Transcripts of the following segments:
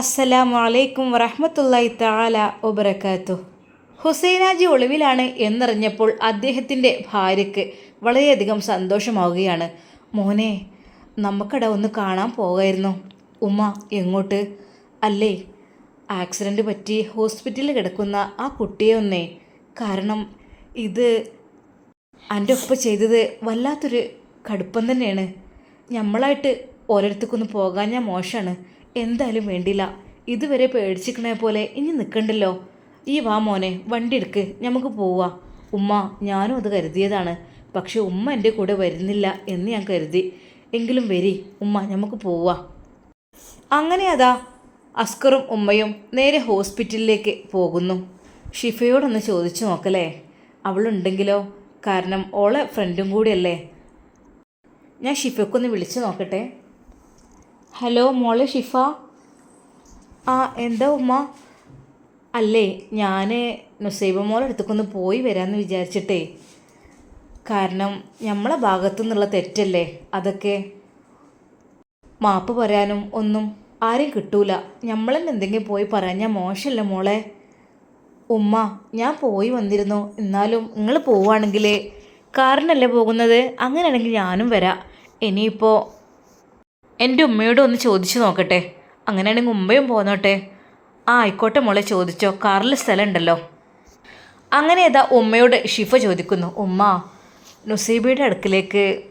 അസ്സലാമു അലൈക്കും വറഹ്മത്തുള്ളാഹി തആല വബറകാതു ഹുസൈനാജി ഒളിവിലാണ് എന്നറിഞ്ഞപ്പോൾ അദ്ദേഹത്തിന്റെ ഭാര്യയ്ക്ക് വളരെയധികം സന്തോഷമാവുകയാണ്. മോനെ നമുക്കട ഒന്ന് കാണാൻ പോകായിരുന്നു. ഉമ്മ എങ്ങോട്ട്? അല്ലേ ആക്സിഡന്റ് പറ്റി ഹോസ്പിറ്റലിൽ കിടക്കുന്ന ആ കുട്ടിയെ ഒന്നേ. കാരണം ഇത് എന്റെ ഒപ്പം ചെയ്തത് വല്ലാത്തൊരു കടുപ്പം തന്നെയാണ്. നമ്മളായിട്ട് ഓരോരുത്തർക്കൊന്ന് പോകാൻ ഞാൻ മോശമാണ് എന്തായാലും വേണ്ടില്ല. ഇതുവരെ പേടിച്ചിരിക്കണ പോലെ ഇനി നിൽക്കണ്ടല്ലോ ഈ വാ മോനെ വണ്ടി എടുക്ക് നമുക്ക് പോവാ. ഉമ്മ ഞാനും അത് കരുതിയതാണ്. പക്ഷെ ഉമ്മ എന്റെ കൂടെ വരുന്നില്ല എന്ന് ഞാൻ കരുതി. എങ്കിലും വരി ഉമ്മ നമുക്ക് പോവാ. അങ്ങനെ അതാ അസ്കറും ഉമ്മയും നേരെ ഹോസ്പിറ്റലിലേക്ക് പോകുന്നു. ഷിഫയോടൊന്ന് ചോദിച്ചു നോക്കലേ അവളുണ്ടെങ്കിലോ? കാരണം ഓളെ ഫ്രണ്ടും കൂടിയല്ലേ? ഞാൻ ഷിഫയ്ക്കൊന്ന് വിളിച്ചു നോക്കട്ടെ. ഹലോ മോളെ ഷിഫ. ആ എന്താ ഉമ്മ? അല്ലേ ഞാൻ നുസൈബ മോളെ അടുത്തേക്കൊന്ന് പോയി വരാമെന്ന് വിചാരിച്ചിട്ടേ. കാരണം നമ്മളെ ഭാഗത്തു നിന്നുള്ള തെറ്റല്ലേ അതൊക്കെ? മാപ്പ് പറയാനും ഒന്നും ആരും കിട്ടൂല. നമ്മളെന്നെ എന്തെങ്കിലും പോയി പറയാൻ ഞാൻ മോശമല്ല മോളെ. ഉമ്മ ഞാൻ പോയി വന്നിരുന്നു. എന്നാലും നിങ്ങൾ പോവുകയാണെങ്കിൽ കാറിനല്ലേ പോകുന്നത്? അങ്ങനെയാണെങ്കിൽ ഞാനും വരാം. ഇനിയിപ്പോൾ എന്റെ ഉമ്മയോട് ഒന്ന് ചോദിച്ചു നോക്കട്ടെ. അങ്ങനെയാണെങ്കിൽ ഉമ്മയും പോന്നോട്ടെ. ആ ആയിക്കോട്ടെ മോളെ ചോദിച്ചോ. കാറിൽ സ്ഥലം ഉണ്ടല്ലോ അങ്ങനെ ഏതാ ഉമ്മയോട് ഷിഫ ചോദിക്കുന്നു. ഉമ്മ നുസീബയുടെ അടുക്കിലേക്ക്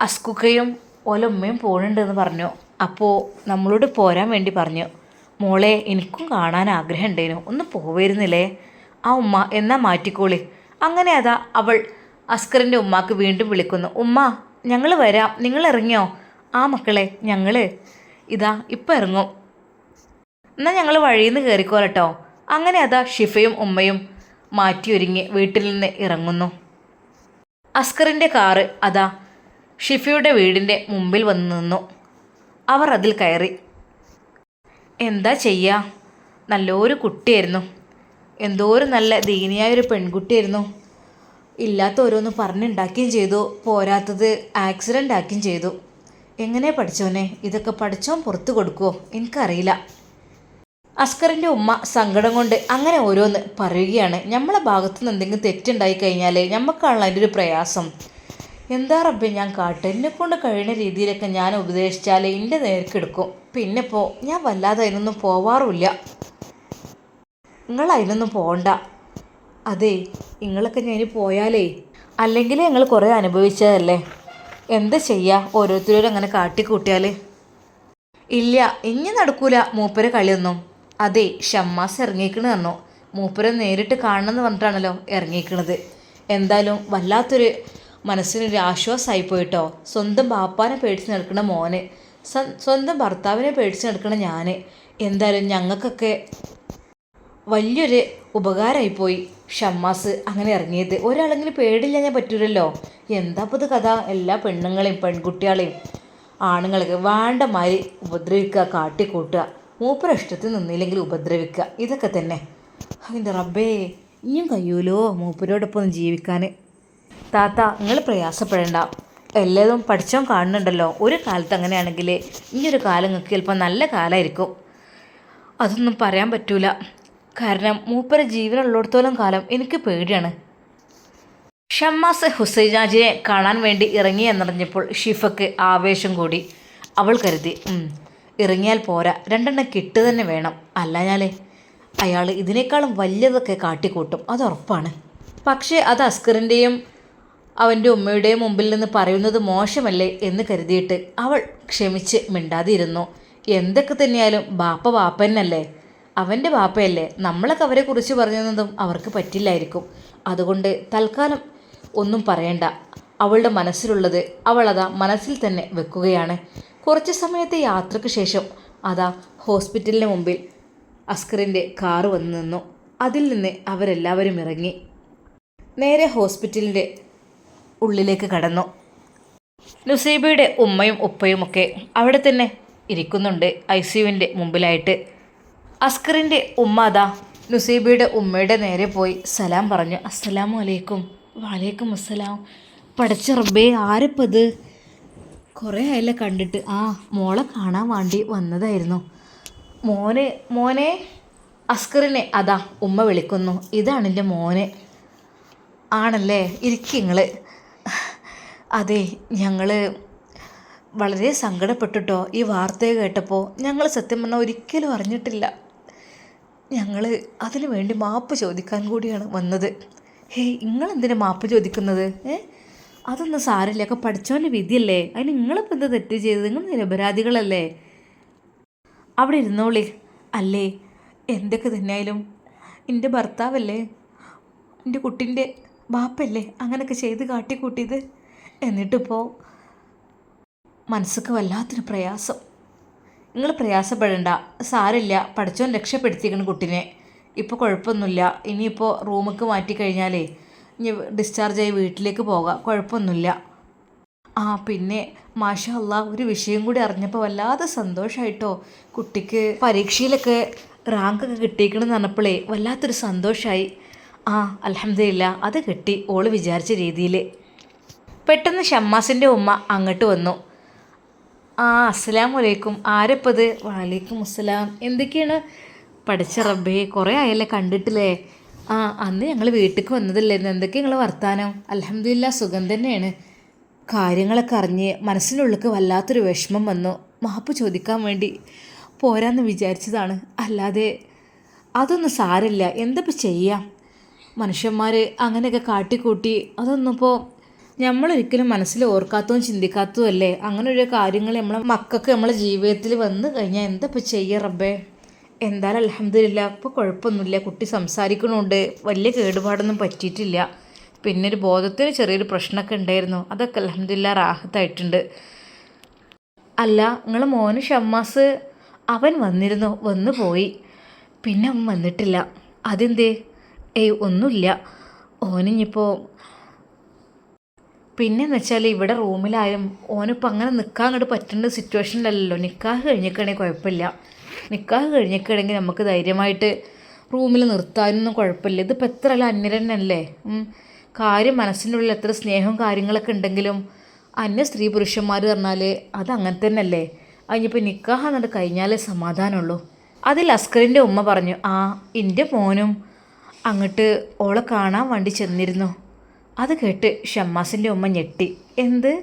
അസ്കുക്കയും ഓല ഉമ്മയും പോകണുണ്ടെന്ന് പറഞ്ഞു. അപ്പോൾ നമ്മളോട് പോരാൻ വേണ്ടി പറഞ്ഞു. മോളെ എനിക്കും കാണാൻ ആഗ്രഹം ഉണ്ടായിരുന്നു ഒന്ന് പോവായിരുന്നില്ലേ? ആ ഉമ്മ എന്നാ മാറ്റിക്കോളി. അങ്ങനെ അതാ അവൾ അസ്കറിന്റെ ഉമ്മാക്ക് വീണ്ടും വിളിക്കുന്നു. ഉമ്മ ഞങ്ങൾ വരാം. നിങ്ങൾ ഇറങ്ങിയോ? ആ മക്കളെ ഞങ്ങൾ ഇതാ ഇപ്പം ഇറങ്ങും. എന്നാൽ ഞങ്ങൾ വഴിയിൽ നിന്ന് കയറിക്കോലട്ടോ അങ്ങനെ അതാ ഷിഫയും ഉമ്മയും മാറ്റിയൊരുങ്ങി വീട്ടിൽ നിന്ന് ഇറങ്ങുന്നു. അസ്കറിന്റെ കാറ് അതാ ഷിഫയുടെ വീടിന്റെ മുമ്പിൽ വന്ന് നിന്നു. അവർ അതിൽ കയറി. എന്താ ചെയ്യുക നല്ലൊരു കുട്ടിയായിരുന്നു. എന്തോരം നല്ല ദീനിയായൊരു പെൺകുട്ടിയായിരുന്നു. ഇല്ലാത്ത ഓരോന്ന് പറഞ്ഞുണ്ടാക്കുകയും ചെയ്തു. പോരാത്തത് ആക്സിഡന്റ് ആക്കുകയും ചെയ്തു. എങ്ങനെ പഠിച്ചോനെ? ഇതൊക്കെ പഠിച്ചോൻ പുറത്തു കൊടുക്കുമോ എനിക്കറിയില്ല. അസ്കറിന്റെ ഉമ്മ സങ്കടം കൊണ്ട് അങ്ങനെ ഓരോന്ന് പറയുകയാണ്. നമ്മളെ ഭാഗത്തു നിന്ന് എന്തെങ്കിലും തെറ്റുണ്ടായി കഴിഞ്ഞാൽ നമുക്കാണല്ലോ അതിന്റെ ഒരു പ്രയാസം. എന്താ റബ്ബെ ഞാൻ കാട്ടെ. എന്നെ കൊണ്ട് കഴിയുന്ന രീതിയിലൊക്കെ ഞാൻ ഉപദേശിച്ചാൽ എന്റെ നേർക്കെടുക്കും പിന്നെ പോ. ഞാൻ വല്ലാതെ അതിനൊന്നും പോവാറുമില്ല. നിങ്ങൾ അതിനൊന്നും പോകണ്ട അതെ നിങ്ങളൊക്കെ ഞാൻ പോയാലേ. അല്ലെങ്കിൽ ഞങ്ങൾ കുറേ അനുഭവിച്ചതല്ലേ? എന്താ ചെയ്യുക ഓരോരുത്തരും അങ്ങനെ കാട്ടിക്കൂട്ടിയാൽ ഇല്ല ഇനി നടക്കൂല മൂപ്പരെ കളിയൊന്നും. അതെ ഷമ്മാസ് ഇറങ്ങിക്കണ് പറഞ്ഞു. മൂപ്പരെ നേരിട്ട് കാണണമെന്ന് പറഞ്ഞിട്ടാണല്ലോ ഇറങ്ങിക്കണത് എന്തായാലും വല്ലാത്തൊരു മനസ്സിനൊരു ആശ്വാസമായി പോയിട്ടോ. സ്വന്തം ബാപ്പാനെ പേടിച്ച് നടക്കുന്ന മോന്. സ്വന്തം ഭർത്താവിനെ പേടിച്ച് നടക്കുന്ന ഞാൻ എന്തായാലും ഞങ്ങൾക്കൊക്കെ വലിയൊരു ഉപകാരമായിപ്പോയി ഷമ്മാസ് അങ്ങനെ ഇറങ്ങിയത്. ഒരാളെങ്കിലും പേടില്ല ഞാൻ പറ്റൂലല്ലോ. എന്താ ഇപ്പോൾ ഇത് കഥ? എല്ലാ പെണ്ണുങ്ങളെയും പെൺകുട്ടികളെയും ആണുങ്ങൾക്ക് വേണ്ട മാതിരി ഉപദ്രവിക്കുക കാട്ടിക്കൂട്ടുക. മൂപ്പര ഇഷ്ടത്തിൽ നിന്നില്ലെങ്കിൽ ഉപദ്രവിക്കുക. ഇതൊക്കെ തന്നെ. അതിന്റെ റബ്ബേ? ഇനിയും കഴിയൂലോ മൂപ്പരോടൊപ്പം ജീവിക്കാൻ? താത്ത നിങ്ങൾ പ്രയാസപ്പെടേണ്ട. എല്ലാതും പഠിച്ചോ കാണുന്നുണ്ടല്ലോ. ഒരു കാലത്ത് അങ്ങനെയാണെങ്കിൽ ഒരു കാലം നിങ്ങൾക്ക് ചിലപ്പോൾ നല്ല കാലമായിരിക്കും. അതൊന്നും പറയാൻ പറ്റൂല. കാരണം മൂപ്പര ജീവനുള്ളിടത്തോളം കാലം എനിക്ക് പേടിയാണ്. ഷമ്മാസ് ഹുസൈനാജിനെ കാണാൻ വേണ്ടി ഇറങ്ങി എന്നറിഞ്ഞപ്പോൾ ഷിഫക്ക് ആവേശം കൂടി. അവൾ കരുതി ഇറങ്ങിയാൽ പോരാ. രണ്ടെണ്ണം കിട്ടു തന്നെ വേണം. അല്ലാഞ്ഞാലേ അയാൾ ഇതിനേക്കാളും വലിയതൊക്കെ കാട്ടിക്കൂട്ടും. അത് ഉറപ്പാണ്. പക്ഷേ അത് അസ്കറിന്റെയും അവന്റെ ഉമ്മയുടെയും മുമ്പിൽ നിന്ന് പറയുന്നത് മോശമല്ലേ എന്ന് കരുതിയിട്ട് അവൾ ക്ഷമിച്ച് മിണ്ടാതിരുന്നു. എന്തൊക്കെ തന്നെയാലും ബാപ്പ ബാപ്പന്നല്ലേ? അവന്റെ വാപ്പയല്ലേ നമ്മളൊക്കെ അവരെ കുറിച്ച് പറഞ്ഞതൊന്നും അവർക്ക് പറ്റില്ലായിരിക്കും. അതുകൊണ്ട് തൽക്കാലം ഒന്നും പറയണ്ട. അവളുടെ മനസ്സിലുള്ളത് അവളതാ മനസ്സിൽ തന്നെ വെക്കുകയാണ്. കുറച്ച് സമയത്തെ യാത്രയ്ക്ക് ശേഷം അതാ ഹോസ്പിറ്റലിന് മുമ്പിൽ അസ്കറിന്റെ കാറ് വന്നു നിന്നു. അതിൽ നിന്ന് അവരെല്ലാവരും ഇറങ്ങി. നേരെ ഹോസ്പിറ്റലിന്റെ ഉള്ളിലേക്ക് കടന്നു. നുസൈബയുടെ ഉമ്മയും ഉപ്പയും ഒക്കെ അവിടെ തന്നെ ഇരിക്കുന്നുണ്ട് ഐ സിയുവിന്റെ മുമ്പിലായിട്ട്. അസ്കറിന്റെ ഉമ്മ അതാ. നുസീബിയുടെ ഉമ്മയുടെ നേരെ പോയി സലാം പറഞ്ഞു. അസ്സലാമു അലൈക്കും. വലൈക്കും അസ്സലാം. പഠിച്ച റബ്ബേ ആരപ്പത് കുറേ അയല കണ്ടിട്ട്. ആ മോളെ കാണാൻ വേണ്ടി വന്നതായിരുന്നു. മോനെ മോനെ? അസ്കറിനെ അതാ ഉമ്മ വിളിക്കുന്നു. ഇതാണ് എന്റെ മോനെ. ആണല്ലേ? ഇരിക്കിങ്ങൾ അതെ ഞങ്ങൾ വളരെ സങ്കടപ്പെട്ടിട്ടോ ഈ വാർത്തയെ കേട്ടപ്പോൾ ഞങ്ങൾ സത്യം പറഞ്ഞാൽ ഒരിക്കലും അറിഞ്ഞിട്ടില്ല. ഞങ്ങൾ അതിന് വേണ്ടി മാപ്പ് ചോദിക്കാൻ കൂടിയാണ് വന്നത്. ഹേയ് നിങ്ങളെന്തിനാണ് മാപ്പ് ചോദിക്കുന്നത്? ഏ? അതൊന്നും സാരമില്ല. ഒക്കെ പഠിച്ചോന്റെ വിധിയല്ലേ? അതിന് നിങ്ങളിപ്പോൾ എന്താ തെറ്റ് ചെയ്തത്? നിങ്ങൾ നിരപരാധികളല്ലേ? അവിടെ ഇരുന്നോളി. അല്ലേ? എന്തൊക്കെ തന്നെയായാലും. എന്റെ ഭർത്താവല്ലേ? എന്റെ കുട്ടീന്റെ ബാപ്പല്ലേ? അങ്ങനെയൊക്കെ ചെയ്ത് കാട്ടിക്കൂട്ടിയത്. എന്നിട്ടിപ്പോൾ മനസ്സൊക്കെ വല്ലാത്തൊരു പ്രയാസം. നിങ്ങൾ പ്രയാസപ്പെടേണ്ട. സാരില്ല. പഠിച്ചോൻ രക്ഷപ്പെടുത്തിയിരിക്കണം കുട്ടീനെ. ഇപ്പോൾ കുഴപ്പമൊന്നുമില്ല. ഇനിയിപ്പോൾ റൂമൊക്കെ മാറ്റി കഴിഞ്ഞാലേ ഇനി ഡിസ്ചാർജ് ആയി വീട്ടിലേക്ക് പോകാം. കുഴപ്പമൊന്നുമില്ല. ആ പിന്നെ മാഷാ അല്ല ഒരു വിഷയം കൂടി അറിഞ്ഞപ്പോൾ വല്ലാതെ സന്തോഷമായിട്ടോ കുട്ടിക്ക് പരീക്ഷയിലൊക്കെ റാങ്കൊക്കെ കിട്ടിയിരിക്കണമെന്ന് പറഞ്ഞപ്പോഴേ വല്ലാത്തൊരു സന്തോഷമായി ആ അലഹമില്ല അത് കിട്ടി. ഓൾ വിചാരിച്ച രീതിയിൽ പെട്ടെന്ന് ഷമ്മാസിന്റെ ഉമ്മ അങ്ങോട്ട് വന്നു. ആ അസ്സലാം വലൈക്കും ആരപ്പത്? വലൈക്കും അസ്സലാം എന്തൊക്കെയാണ്? പഠിച്ച റബ്ബേ കുറേ ആയല്ലേ കണ്ടിട്ടില്ലേ? ആ അന്ന് ഞങ്ങൾ വീട്ടിലേക്ക് വന്നതല്ലായിരുന്നു എന്തൊക്കെ നിങ്ങൾ വർത്താനം? അലഹമില്ല സുഖം തന്നെയാണ്. കാര്യങ്ങളൊക്കെ അറിഞ്ഞ് മനസ്സിനുള്ളിലേക്ക് വല്ലാത്തൊരു വിഷമം വന്നു. മാപ്പ് ചോദിക്കാൻ വേണ്ടി പോരാന്ന് വിചാരിച്ചതാണ്. അല്ലാതെ അതൊന്നും സാരില്ല എന്തപ്പോൾ ചെയ്യാം? മനുഷ്യന്മാർ അങ്ങനെയൊക്കെ കാട്ടിക്കൂട്ടി അതൊന്നും ഇപ്പോൾ നമ്മളൊരിക്കലും മനസ്സിൽ ഓർക്കാത്തതും ചിന്തിക്കാത്തതും അല്ലേ? അങ്ങനെ ഒരു കാര്യങ്ങൾ നമ്മളെ മക്കൾക്ക് നമ്മളെ ജീവിതത്തിൽ വന്ന് കഴിഞ്ഞാൽ എന്താ ഇപ്പോൾ ചെയ്യുക റബ്ബേ? എന്തായാലും അലഹമില്ല ഇപ്പോൾ കുഴപ്പമൊന്നുമില്ല. കുട്ടി സംസാരിക്കണമുണ്ട് വലിയ കേടുപാടൊന്നും പറ്റിയിട്ടില്ല. പിന്നെ ഒരു ബോധത്തിന് ചെറിയൊരു പ്രശ്നമൊക്കെ ഉണ്ടായിരുന്നു. അതൊക്കെ അലഹമില്ല റാഹത്തായിട്ടുണ്ട്. അല്ല നിങ്ങൾ മോന് ഷമ്മാസ് അവൻ വന്നിരുന്നു. വന്നു പോയി. പിന്നെ അവൻ വന്നിട്ടില്ല. അതെന്തേ? ഏയ് ഒന്നുമില്ല. ഓനിഞ്ഞിപ്പോൾ പിന്നെന്ന് വെച്ചാൽ ഇവിടെ റൂമിലായാലും ഓനിപ്പോൾ അങ്ങനെ നിൽക്കാൻ അങ്ങോട്ട് പറ്റേണ്ട സിറ്റുവേഷനിലല്ലോ നിക്കാഹ് കഴിഞ്ഞിക്കണെങ്കിൽ കുഴപ്പമില്ല. നിക്കാഹ് കഴിഞ്ഞിക്കണെങ്കിൽ നമുക്ക് ധൈര്യമായിട്ട് റൂമിൽ നിർത്താനൊന്നും കുഴപ്പമില്ല. ഇതിപ്പോൾ എത്ര അല്ല അന്യരന്നല്ലേ കാര്യം മനസ്സിനുള്ളിൽ എത്ര സ്നേഹവും കാര്യങ്ങളൊക്കെ ഉണ്ടെങ്കിലും അന്യ സ്ത്രീ പുരുഷന്മാർ പറഞ്ഞാൽ അത് അങ്ങനെ തന്നെ അല്ലേ അതിനിപ്പോൾ നിക്കാഹ് എന്നിട്ട് കഴിഞ്ഞാലേ സമാധാനമുള്ളൂ. അതിൽ അസ്കറിന്റെ ഉമ്മ പറഞ്ഞു ആ എന്റെ മോനും അങ്ങോട്ട് ഓളെ കാണാൻ വേണ്ടി ചെന്നിരുന്നു. അത് കേട്ട് ഷമ്മാസിന്റെ ഉമ്മ ഞെട്ടി. എന്ത്?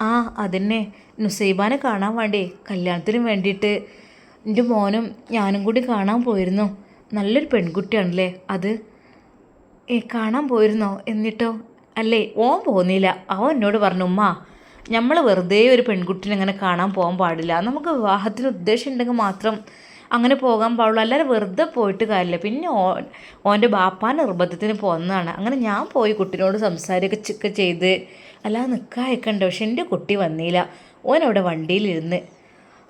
ആ അതിനെ നുസൈബാനെ കാണാൻ വേണ്ടി? കല്യാണത്തിന് വേണ്ടിയിട്ട്. എന്റെ മോനും ഞാനും കൂടി കാണാൻ പോയിരുന്നു. നല്ലൊരു പെൺകുട്ടിയാണല്ലേ അത്? ഏ കാണാൻ പോയിരുന്നോ? എന്നിട്ടോ? അല്ലേ ഓൻ പോന്നില്ല. അവൻ എന്നോട് പറഞ്ഞു ഉമ്മ നമ്മൾ വെറുതെ ഒരു പെൺകുട്ടിനെ അങ്ങനെ കാണാൻ പോകാൻ പാടില്ല. നമുക്ക് വിവാഹത്തിന് ഉദ്ദേശം ഉണ്ടെങ്കിൽ മാത്രം അങ്ങനെ പോകാൻ പാടുള്ളൂ. അല്ലാതെ വെറുതെ പോയിട്ട് കാര്യമില്ല. പിന്നെ ഓ ഓന്റെ ബാപ്പാൻ നിർബന്ധത്തിന് പോകുന്നതാണ് അങ്ങനെ ഞാൻ പോയി കുട്ടീനോട് ചിക്ക ചെയ്ത്. അല്ലാതെ നിൽക്കായൊക്കെയുണ്ട് പക്ഷെ എന്റെ കുട്ടി വന്നില്ല. ഓൻ അവിടെ വണ്ടിയിലിരുന്ന്.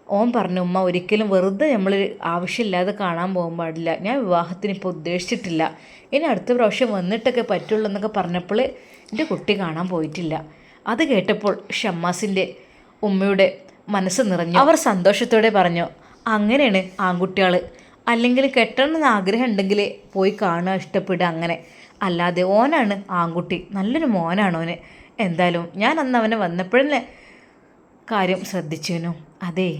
ഓൻ പറഞ്ഞു ഉമ്മ ഒരിക്കലും വെറുതെ നമ്മൾ ആവശ്യമില്ലാതെ കാണാൻ പോകാൻ പാടില്ല. ഞാൻ വിവാഹത്തിന് ഇപ്പോൾ ഉദ്ദേശിച്ചിട്ടില്ല. ഇനി അടുത്ത പ്രാവശ്യം വന്നിട്ടൊക്കെ പറ്റുള്ളൂ എന്നൊക്കെ പറഞ്ഞപ്പോൾ എന്റെ കുട്ടി കാണാൻ പോയിട്ടില്ല. അത് കേട്ടപ്പോൾ ഷമ്മാസിന്റെ ഉമ്മയുടെ മനസ്സ് നിറഞ്ഞു. അവർ സന്തോഷത്തോടെ പറഞ്ഞു അങ്ങനെയാണ് ആൺകുട്ടികൾ അല്ലെങ്കിൽ കെട്ടണമെന്ന് ആഗ്രഹം ഉണ്ടെങ്കിൽ പോയി കാണുക ഇഷ്ടപ്പെടുക അങ്ങനെ. അല്ലാതെ ഓനാണ് ആൺകുട്ടി. നല്ലൊരു മോനാണ് ഓന്. എന്തായാലും ഞാൻ അന്ന് അവനെ വന്നപ്പോഴല്ലേ കാര്യം ശ്രദ്ധിച്ചിരുന്നു അതെ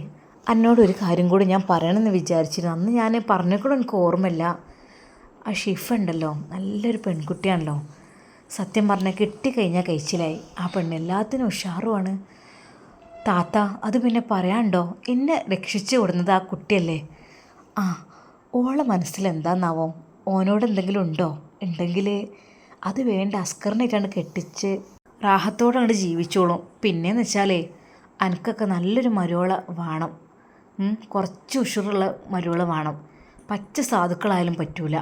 എന്നോടൊരു കാര്യം കൂടി ഞാൻ പറയണമെന്ന് വിചാരിച്ചിരുന്നു. അന്ന് ഞാൻ പറഞ്ഞേക്കൂടെ എനിക്ക് ഓർമ്മയില്ല. ആ ഷിഫ് ഉണ്ടല്ലോ നല്ലൊരു പെൺകുട്ടിയാണല്ലോ. സത്യം പറഞ്ഞാൽ കിട്ടിക്കഴിഞ്ഞാൽ കഴിച്ചിലായി. ആ പെണ്ണ് എല്ലാത്തിനും ഉഷാറുമാണ് താത്ത അത് പിന്നെ പറയാണ്ടോ എന്നെ രക്ഷിച്ചു വിടുന്നത് ആ കുട്ടിയല്ലേ? ആ ഓളെ മനസ്സിൽ എന്താന്നാവോ? ഓനോട് എന്തെങ്കിലും ഉണ്ടോ? ഉണ്ടെങ്കിൽ അത് വേണ്ട അസ്കറിനായിട്ടാണ് കെട്ടിച്ച് റാഹത്തോടെ അങ്ങോട്ട് ജീവിച്ചോളും. പിന്നെയെന്ന് വെച്ചാലേ അനക്കൊക്കെ നല്ലൊരു മരുവള വേണം. കുറച്ച് ഉഷുറുള്ള മരുവള വേണം. പച്ച സാധുക്കളായാലും പറ്റൂല.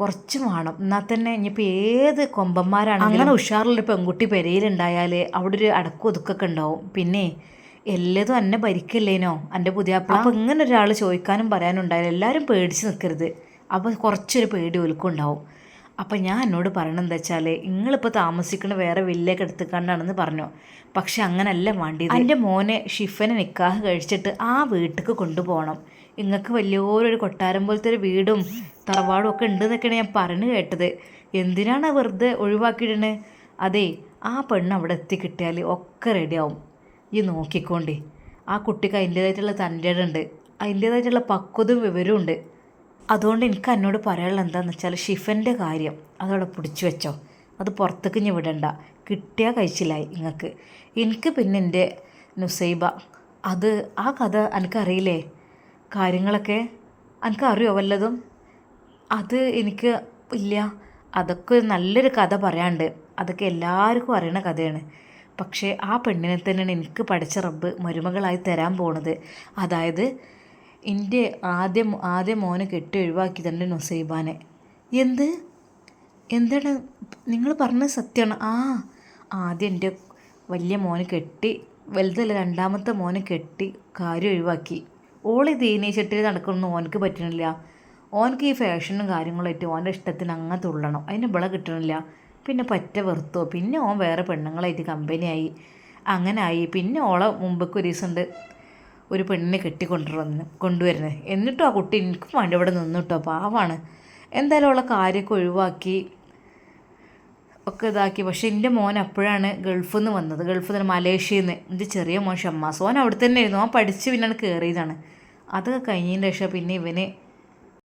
കുറച്ച് വേണം. എന്നാൽ തന്നെ ഇനിയിപ്പോൾ ഏത് കൊമ്പന്മാരാണ് അങ്ങനെ ഉഷാറുള്ളൊരു പെൺകുട്ടി പെരയിലുണ്ടായാൽ അവിടെ ഒരു അടക്കം ഒതുക്കൊക്കെ ഉണ്ടാവും. പിന്നെ എല്ലതും എന്നെ ഭരിക്കല്ലേനോ? എന്റെ പുതിയ അപ്പോൾ ഇങ്ങനെ ഒരാൾ ചോദിക്കാനും പറയാനും ഉണ്ടായാലും എല്ലാവരും പേടിച്ച് നിൽക്കരുത് അപ്പോൾ കുറച്ചൊരു പേടി ഒലുക്കും ഉണ്ടാവും. അപ്പം ഞാൻ എന്നോട് പറയണത് എന്താ വെച്ചാൽ നിങ്ങളിപ്പോൾ താമസിക്കുന്ന വേറെ വില്ലയൊക്കെ എടുത്തുകൊണ്ടാണെന്ന് പറഞ്ഞു. പക്ഷെ അങ്ങനല്ല വേണ്ടിയത്. എന്റെ മോനെ ഷിഫനെ നിക്കാഹ് കഴിച്ചിട്ട് ആ വീട്ടിലേക്ക് കൊണ്ടുപോകണം. നിങ്ങൾക്ക് വലിയൊരു കൊട്ടാരം പോലത്തെ ഒരു വീടും തറവാടും ഒക്കെ ഉണ്ടെന്നൊക്കെയാണ് ഞാൻ പറഞ്ഞു കേട്ടത്. എന്തിനാണ് വെറുതെ ഒഴിവാക്കിയിടണേ? അതെ ആ പെണ്ണ് അവിടെ എത്തിക്കിട്ടിയാൽ ഒക്കെ റെഡിയാവും. ഈ നോക്കിക്കോണ്ടേ. ആ കുട്ടിക്ക് അതിന്റേതായിട്ടുള്ള തന്റെ ഉണ്ട് അതിന്റേതായിട്ടുള്ള പക്വതും വിവരവും ഉണ്ട്. അതുകൊണ്ട് എനിക്ക് എന്നോട് പറയാനുള്ളത് എന്താണെന്ന് വെച്ചാൽ ഷിഫന്റെ കാര്യം അതവിടെ പിടിച്ചു വെച്ചോ. അത് പുറത്തേക്ക് ഞാൻ വിടണ്ട. കിട്ടിയാൽ കഴിച്ചില്ലായി നിങ്ങൾക്ക് എനിക്ക് പിന്നെ എന്റെ നുസൈബ അത് ആ കഥ എനിക്കറിയില്ലേ കാര്യങ്ങളൊക്കെ എനിക്ക് അറിയോ വല്ലതും? അത് എനിക്ക് ഇല്ല. അതൊക്കെ നല്ലൊരു കഥ പറയാണ്ട് അതൊക്കെ എല്ലാവർക്കും അറിയണ കഥയാണ്. പക്ഷേ ആ പെണ്ണിനെ തന്നെയാണ് എനിക്ക് പഠിച്ച റബ്ബ് മരുമകളായി തരാൻ പോണത്. അതായത് എന്റെ ആദ്യം ആദ്യ മോനെ കെട്ടി ഒഴിവാക്കി തന്നെ നുസൈബാനെ. എന്ത്? എന്താണ്? നിങ്ങൾ പറഞ്ഞത് സത്യമാണ് ആ ആദ്യം എന്റെ വലിയ മോനെ കെട്ടി വലുതല്ല രണ്ടാമത്തെ മോനെ കെട്ടി കാര്യം ഒഴിവാക്കി. ഓളി ദീനീച്ചട്ടിൽ നടക്കണമെന്ന് ഓനക്ക് പറ്റണില്ല. ഓനക്ക് ഈ ഫാഷനും കാര്യങ്ങളായിട്ട് ഓന്റെ ഇഷ്ടത്തിന് അങ്ങനെ തുള്ളണം. അതിന് വിള കിട്ടണില്ല. പിന്നെ പറ്റ വെറുത്തോ. പിന്നെ ഓൻ വേറെ പെണ്ണുങ്ങളായിട്ട് കമ്പനിയായി അങ്ങനെ ആയി. പിന്നെ ഓളെ മുമ്പൊക്കെ ഒരു ദിവസം ഉണ്ട് ഒരു പെണ്ണിനെ കെട്ടിക്കൊണ്ടുവന്ന് കൊണ്ടുവരുന്നത് എന്നിട്ടോ ആ കുട്ടി എനിക്കും വേണ്ട. ഇവിടെ നിന്നിട്ടോ. പാവാണ്. എന്തായാലും ഉള്ള കാര്യമൊക്കെ ഒഴിവാക്കി ഒക്കെ ഇതാക്കി. പക്ഷേ എന്റെ മോൻ അപ്പോഴാണ് ഗൾഫിൽ നിന്ന് വന്നത്. ഗൾഫിൽ നിന്ന് മലേഷ്യയിൽ നിന്ന് എന്റെ ചെറിയ മോൻ ഷമ്മാസ്. ഓൻ അവിടെ തന്നെ ആയിരുന്നു. ഓൻ പഠിച്ച് പിന്നാണ് കയറിയതാണ് അതൊക്കെ കഴിഞ്ഞതിന് ശേഷം പിന്നെ ഇവന്